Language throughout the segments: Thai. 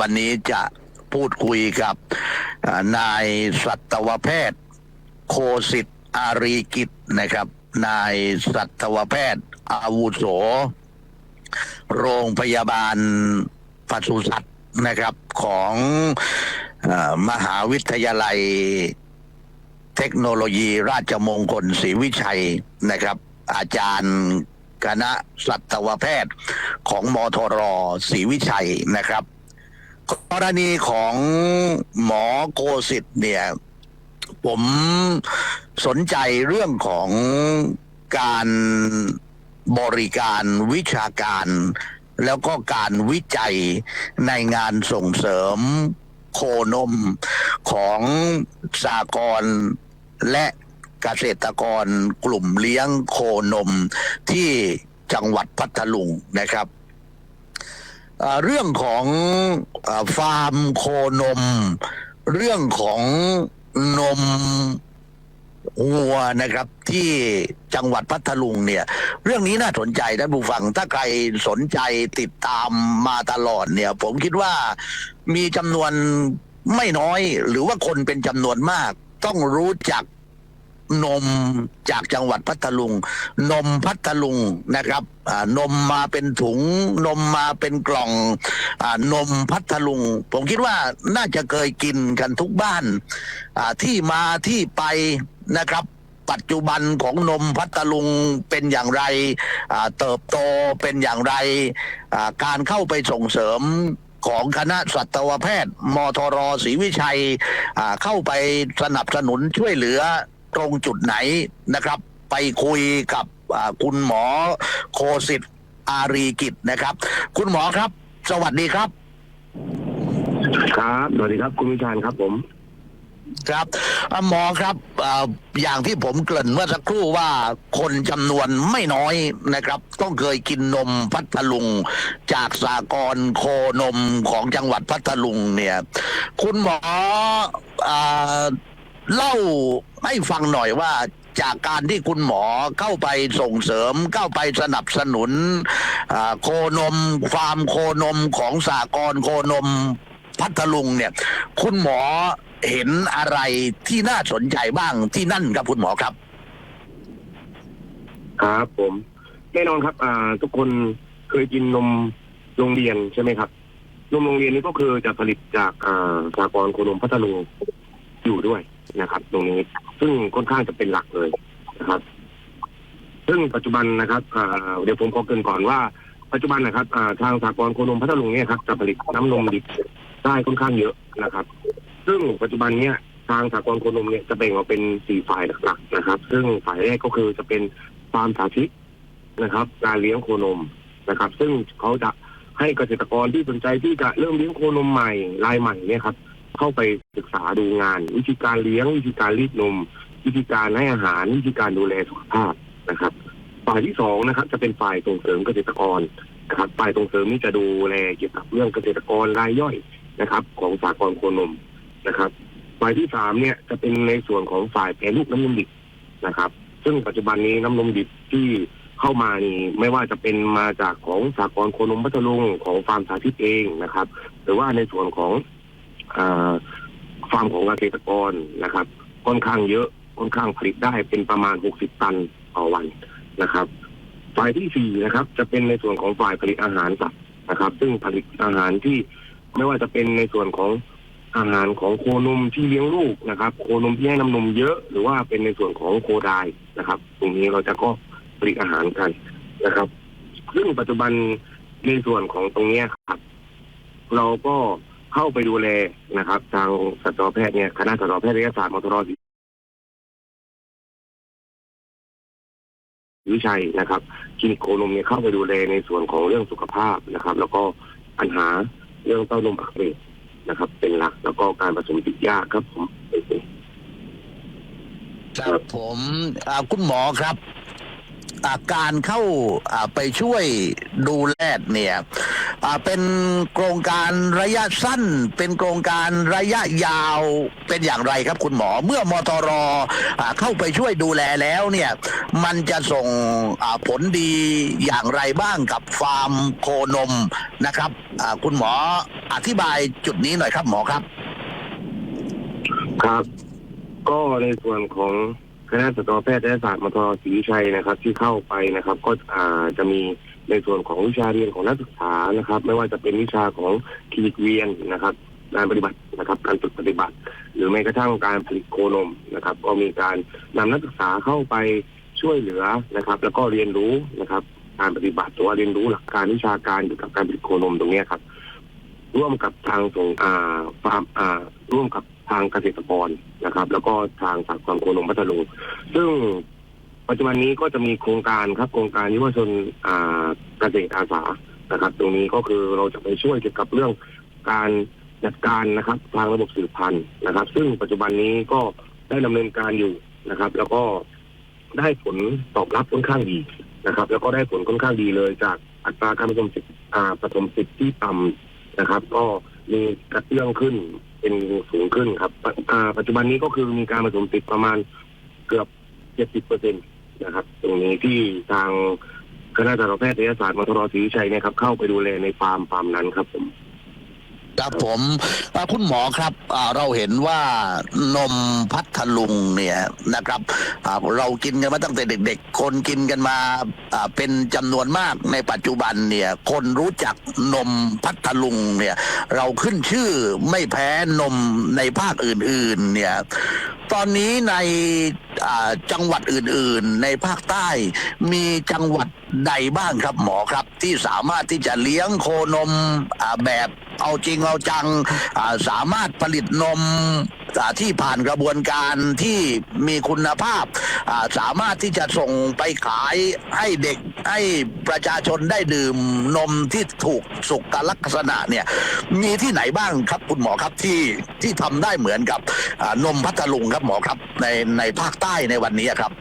วันนี้จะพูดคุยกับนายสัตวแพทย์ โคสิทธิ์อารีกิจนะครับ นายสัตวแพทย์ อาวุโส โรงพยาบาลปศุสัตว์นะครับของอมหาวิทยาลัย เทคโนโลยีราชมงคลศรีวิชัยนะครับ อาจารย์คณะสัตวแพทย์ของมทรศรีวิชัยนะครับ กรณีของหมอโกสิทธ์เนี่ย ผมสนใจเรื่องของการบริการวิชาการ แล้วก็การวิจัยในงานส่งเสริมโคนมของสากรและเกษตรกรกลุ่มเลี้ยงโคนมที่จังหวัดพัทลุงนะครับ เรื่องของอฟาร์มโคนม เรื่องของนมวัวนะครับที่จังหวัดพัทลุงเนี่ย เรื่องนี้น่าสนใจท่านผู้ฟัง ถ้าใครสนใจติดตามมาตลอดเนี่ย ผมคิดว่ามีจำนวนไม่น้อย หรือว่าคนเป็นจำนวนมาก ต้องรู้จัก นมจากจังหวัดพัทลุง นมพัทลุงนะครับนมมาเป็นถุง นมมาเป็นกล่องอนมพัทลุง ผมคิดว่าน่าจะเคยกินกันทุกบ้านที่มาที่ไปนะครับปัจจุบันของนมพัทลุงเป็นอย่างไร เติบโตเป็นอย่างไร การเข้าไปส่งเสริมของคณะสัตวแพทย์ มทรศรีวิชัยเข้าไปสนับสนุนช่วยเหลือ ตรงจุดไหนนะครับ ไปคุยกับอ่าคุณหมอโคสิทธิ์อารีกิจนะครับ คุณหมอครับ สวัสดีครับ ครับสวัสดีครับ คุณวิชาญครับผมครับอ่าหมอครับอ่าอย่างที่ผมเกริ่นเมื่อสักครู่ว่าคนจำนวนไม่น้อยนะครับ ต้องเคยกินนมพัทลุง จากสากรณ์โคนมของจังหวัดพัทลุงเนี่ย คุณหมออ่า เล่าให้ฟังหน่อยว่าจากการที่คุณหมอเข้าไปส่งเสริมเข้าไปสนับสนุนโคนมฟาร์มโคนมของสากรโคนมพัทลุงเนี่ย คุณหมอเห็นอะไรที่น่าสนใจบ้างที่นั่นครับคุณหมอครับ ครับผมแน่นอนครับ อ่า ทุกคนเคยกินนมโรงเรียนใช่ไหมครับ นมโรงเรียนนี้ก็คือจะผลิตจากอ่าสากรโคนมพัทลุงอยู่ด้วย นะครับ ตรงนี้ ซึ่งค่อนข้างจะเป็นหลักเลยนะครับ ซึ่งปัจจุบันนะครับเดี๋ยวผมขอเกรินก่อนว่าปัจจุบันนะครับทางสากรณ์โคนมพัทลุงเนี่ยครับจะผลิตน้ำนมดิบได้ค่อนข้างเยอะนะครับ ซึ่งปัจจุบันเนี่ยทางสากลโคนมเนี่ยจะแบ่งออกเป็นสี่ฝ่ายหลักๆนะครับ ซึ่งฝ่ายแรกก็คือจะเป็นฟาร์มสาธิตนะครับ การเลี้ยงโคนมนะครับ ซึ่งเขาจะให้เกษตรกรที่สนใจที่จะเริ่มเลี้ยงโคนมใหม่รายใหม่เนี่ยครับ เข้าไปศึกษาดูงาน วิธีการเลี้ยงวิธีการรีดนม วิธีการให้อาหารวิธีการดูแลสุขภาพนะครับฝ่ายที่สองนะครับ จะเป็นฝ่ายส่งเสริมเกษตรกรนะครับฝ่ายส่งเสริมนี่จะดูแลเกี่ยวกับเรื่องเกษตรกรรายย่อยนะครับ ของสากลโคนมนะครับฝ่ายที่สามเนี่ยจะเป็นในส่วนของฝ่ายแปรรูปน้ำนมดิบนะครับ ซึ่งปัจจุบันนี้น้ำนมดิบที่เข้ามานี่ไม่ว่าจะเป็นมาจากของสากลโคนมพัทลุงของฟาร์มสาธิตเองนะครับ หรือว่าในส่วนของ ฟาร์มของเกษตรกรนะครับ ค่อนข้างเยอะค่อนข้างผลิตได้เป็นประมาณ 60 ตันต่อวันนะครับ ฝ่ายที่สี่นะครับ จะเป็นในส่วนของฝ่ายผลิตอาหารสัตว์นะครับ ซึ่งผลิตอาหารที่ไม่ว่าจะเป็นในส่วนของอาหารของโคนมที่เลี้ยงลูกนะครับ โคนมที่ให้น้ำนมเยอะ หรือว่าเป็นในส่วนของโคไดนะครับ ตรงนี้เราจะก็ผลิตอาหารกันนะครับ ซึ่งปัจจุบันในส่วนของตรงนี้ครับ เราก็ เข้าไปดูแลนะครับ ทางสัตวแพทย์เนี่ยคณะสัตวแพทยศาสตร์มทรศรีวิชัยนะครับคลินิกโคนมเนี่ยเข้าไปดูแลในส่วนของเรื่องสุขภาพนะครับ แล้วก็ปัญหาเรื่องเต้านมอักเสบนะครับ เป็นหลักแล้วก็การผสมติดยากครับผมครับผมอ่าคุณหมอครับ การเข้าไปช่วยดูแลเนี่ยเป็นโครงการระยะสั้น เป็นโครงการระยะยาวเป็นอย่างไรครับคุณหมอ เมื่อมทรอเข้าไปช่วยดูแลแล้วเนี่ยมันจะส่งผลดีอย่างไรบ้างกับฟาร์มโคนมนะครับคุณหมออธิบายจุดนี้หน่อยครับหมอครับ ครับ ก็ในส่วนของ คณะสัตวแพทยศาสตร์มทศรีวิชัยนะครับ ที่เข้าไปนะครับ ก็อ่าจะมีในส่วนของวิชาเรียนของนักศึกษานะครับ ไม่ว่าจะเป็นวิชาของคลินิกเวียนนะครับการปฏิบัตินะครับ การฝึกปฏิบัติ หรือแม้กระทั่งการผลิตโคนมนะครับ ก็มีการนำนักศึกษาเข้าไปช่วยเหลือนะครับ แล้วก็เรียนรู้นะครับ การปฏิบัติหรือว่าเรียนรู้หลักการวิชาการเกี่ยวกับการผลิตโคนมตรงนี้ครับ ร่วมกับทางส่งอ่าฟาร์มอ่าร่วมกับ ทางเกษตรกรนะครับ แล้วก็ทางสากลโคนมพัทลุงซึ่งปัจจุบันนี้ก็จะมีโครงการครับโครงการยุวชนอ่าเกษตรอาสานะครับ ตรงนี้ก็คือเราจะไปช่วยเกี่ยวกับเรื่องการจัดการนะครับ ทางระบบสืบพันธุ์นะครับ ซึ่งปัจจุบันนี้ก็ได้ดำเนินการอยู่นะครับ แล้วก็ได้ผลตอบรับค่อนข้างดีนะครับ แล้วก็ได้ผลค่อนข้างดีเลยจากอัตราการผสมสิทธิ์อาผสมสิทธิ์ที่ต่ำนะครับ ก็มีกระเตื้องขึ้น เป็นสูงขึ้นครับปอ่าปัจจุบันนี้ก็คือมีการผสมติดประมาณเกือบเจ็ดสิบเปอร์เซ็นตนะครับ ตรงนี้ที่ทางคณะสัตวแพทยศาสตร์มทรศรีวิชัยเนะครับเข้าไปดูแลในฟาร์มฟาร์มนั้นครับผม ครับผมคุณหมอครับเราเห็นว่านมพัทลุงเนี่ยนะครับเรากินกันมาตั้งแต่เด็ก ๆ คนกินกันมาเป็นจำนวนมากในปัจจุบันเนี่ยคนรู้จักนมพัทลุงเนี่ยเราขึ้นชื่อไม่แพ้นมในภาคอื่น ๆ เนี่ยตอนนี้ใน จังหวัดอื่นๆ ในภาคใต้ มีจังหวัดใดบ้างครับหมอครับ ที่สามารถที่จะเลี้ยงโคนมแบบเอาจริงเอาจังสามารถผลิตนม ที่ผ่านกระบวนการที่มีคุณภาพ สามารถที่จะส่งไปขายให้เด็กให้ประชาชนได้ดื่มนมที่ถูกสุขลักษณะเนี่ยมีที่ไหนบ้างครับคุณหมอครับที่ที่ทำได้เหมือนกับนมพัทลุงครับหมอครับในในภาคใต้ในวันนี้ครับ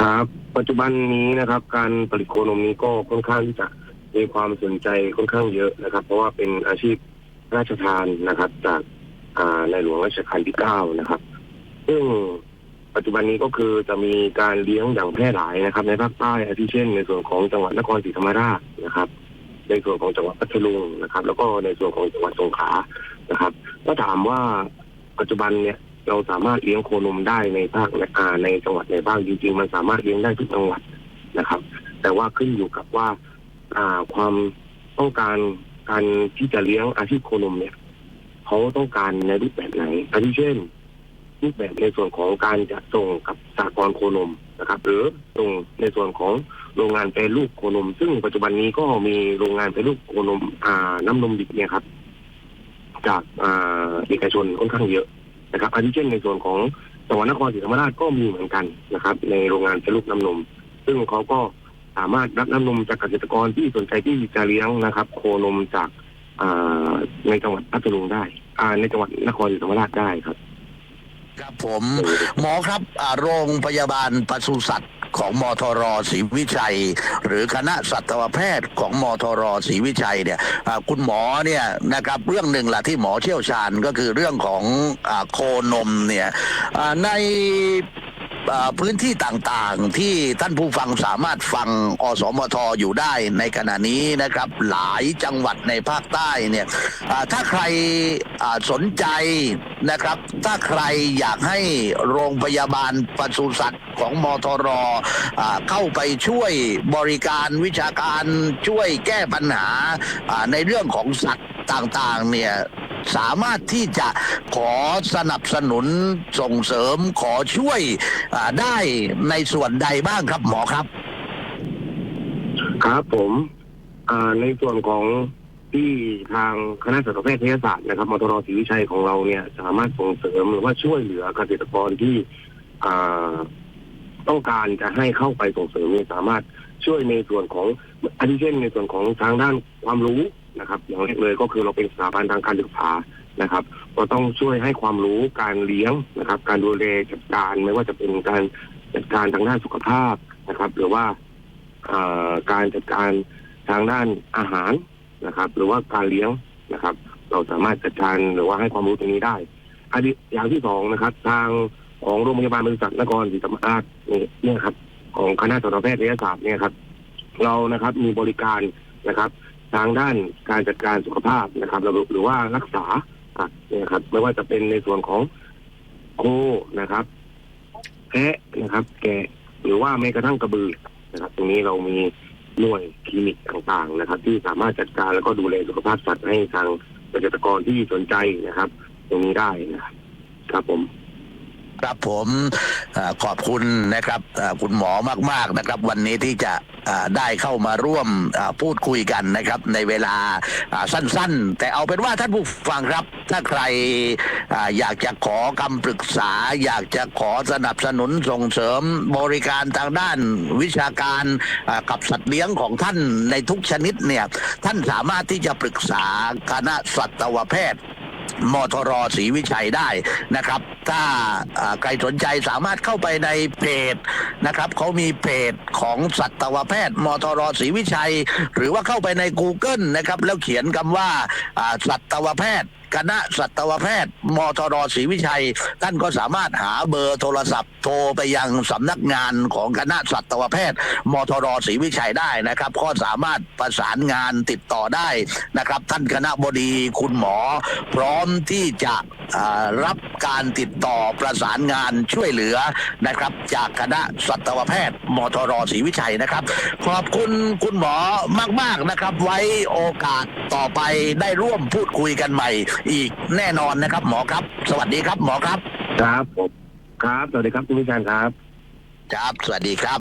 ครับ ปัจจุบันนี้นะครับ การผลิตโคนมนี้ก็ค่อนข้างที่จะมีความสนใจค่อนข้างเยอะนะครับ เพราะว่าเป็นอาชีพราชทานนะครับ จาก ในหลวงรัชกาลที่เก้านะครับ ซึ่งปัจจุบันนี้ก็คือจะมีการเลี้ยงอย่างแพร่หลายนะครับ ในภาคใต้อาทิเช่น ในส่วนของจังหวัดนครศรีธรรมราชนะครับ ในส่วนของจังหวัดพัทลุงนะครับ แล้วก็ในส่วนของจังหวัดสงขลานะครับถ้าถามว่าปัจจุบันเนี่ยเราสามารถเลี้ยงโคนมได้ในภาคอาในจังหวัดไหนบ้างจริงๆมันสามารถเลี้ยงได้ทุกจังหวัดนะครับ แต่ว่าขึ้นอยู่กับว่า อ่าความต้องการการที่จะเลี้ยงอาชีพโคนมเนี่ย เขาต้องการในรูปแบบไหนอาทิเช่น รูปแบบในส่วนของการจะส่งกับสากลโคนมนะครับ หรือส่งในส่วนของโรงงานแปรรูปโคนม ซึ่งปัจจุบันนี้ก็มีโรงงานแปรรูปโคนมอ่าน้ำนมดิบเนี่ยครับ จากอ่าเอกชนค่อนข้างเยอะนะครับอาทิเช่นในส่วนของจังหวัดนครศรีธรรมราชก็มีเหมือนกันนะครับ ในโรงงานแปรรูปน้ำนม ซึ่งเขาก็สามารถรับน้ำนมจากเกษตรกรที่สนใจที่จะเลี้ยงนะครับ โคนมจากาในจังหวัดพัทลุงได้ อ่าในจังหวัดนครศรีธรรมราชได้ครับ ครับผมหมอครับอ่าโรงพยาบาลปศุสัตว์ของมทรศรีวิชัย หรือคณะสัตวแพทย์ของมทรศรีวิชัยเนี่ยอ่าคุณหมอเนี่ยนะครับเรื่องหนึ่งแหละที่หมอเชี่ยวชาญก็คือเรื่องของอาโคนมเนี่ยอ่าใน พื้นที่ต่างๆ ที่ท่านผู้ฟังสามารถฟังอสมทอยู่ได้ในขณะนี้นะครับ หลายจังหวัดในภาคใต้เนี่ยถ้าใครสนใจนะครับ ถ้าใครอยากให้โรงพยาบาลปศุสัตว์ของมทรเข้าไปช่วยบริการวิชาการช่วยแก้ปัญหาในเรื่องของสัตว์ต่างๆเนี่ย สามารถที่จะขอสนับสนุนส่งเสริมขอช่วยได้ในส่วนใดบ้างครับหมอครับ ครับผมในส่วนของที่ทางคณะสัตวแพทยศาสตร์นะครับมทรศรีวิชัยของเราเนี่ย สามารถส่งเสริมหรือว่าช่วยเหลือเกษตรกรที่ต้องการจะให้เข้าไปส่งเสริมเนี่ยสามารถช่วยในส่วนของอันเช่นในส่วนของทางด้านความรู้ อย่างแรกเลยก็คือเราเป็นสถาบันทางการศึกษานะครับก็ต้องช่วยให้ความรู้การเลี้ยงนะครับ การดูแลจัดการไม่ว่าจะเป็นการจัดการทางด้านสุขภาพนะครับ หรือว่าการจัดการทางด้านอาหารนะครับ หรือว่าการเลี้ยงนะครับ เราสามารถจัดการหรือว่าให้ความรู้ตรงนี้ได้อันที่อย่างที่สองนะครับ ทางของโรงพยาบาลบริษัทนครศรีธรรมราชเนี่ยเนี่ยครับ ของคณะสัตวแพทยศาสตร์เนี่ยครับ เรานะครับมีบริการนะครับ ทางด้านการจัดการสุขภาพนะครับหรือว่ารักษาะเนี่ยครับไม่ว่าจะเป็นในส่วนของโคนะครับแพะนะครับ แกะหรือว่าแม้กระทั่งกระบือนะครับ ตรงนี้เรามีหน่วยคลินิกต่างๆนะครับ ที่สามารถจัดการแล้วก็ดูแลสุขภาพสัตว์ให้ทางเกษตรกรที่สนใจนะครับ ตรงนี้ได้นะครับครับผม ครับผมอขอบคุณนะครับคุณหมอมาก ๆนะครับ วันนี้ที่จะได้เข้ามาร่วมพูดคุยกันนะครับ ในเวลาสั้นๆ แต่เอาเป็นว่าท่านผู้ฟังครับถ้าใครออยากจะขอคำปรึกษา อยากจะขอสนับสนุนส่งเสริมบริการทางด้านวิชาการกับสัตว์เลี้ยงของท่านในทุกชนิดเนี่ยท่านสามารถที่จะปรึกษาคณะสัตวแพทย์ มทรศรีวิชัยได้นะครับ ถ้าใครสนใจสามารถเข้าไปในเพจนะครับเขามีเพจของสัตวแพทย์มทรศรีวิชัย หรือว่าเข้าไปใน Google นะครับ แล้วเขียนคำว่าสัตวแพทย์ คณะสัตวแพทย์มทรศรีวิชัย ท่านก็สามารถหาเบอร์โทรศัพท์ โทรไปยังสำนักงานของคณะสัตวแพทย์มทรศรีวิชัยได้นะครับ ก็สามารถประสานงานติดต่อได้นะครับ ท่านคณะบดีคุณหมอ พร้อมที่จะรับการติดต่อประสานงานช่วยเหลือนะครับ จากคณะสัตวแพทย์มทรศรีวิชัยนะครับ ขอบคุณคุณหมอมาก ๆนะครับ ไว้โอกาสต่อไปได้ร่วมพูดคุยกันใหม่อีกแน่นอนนะครับ หมอครับ สวัสดีครับหมอครับ ครับผมครับสวัสดีครับคุณวิชาญครับ ครับ สวัสดีครับ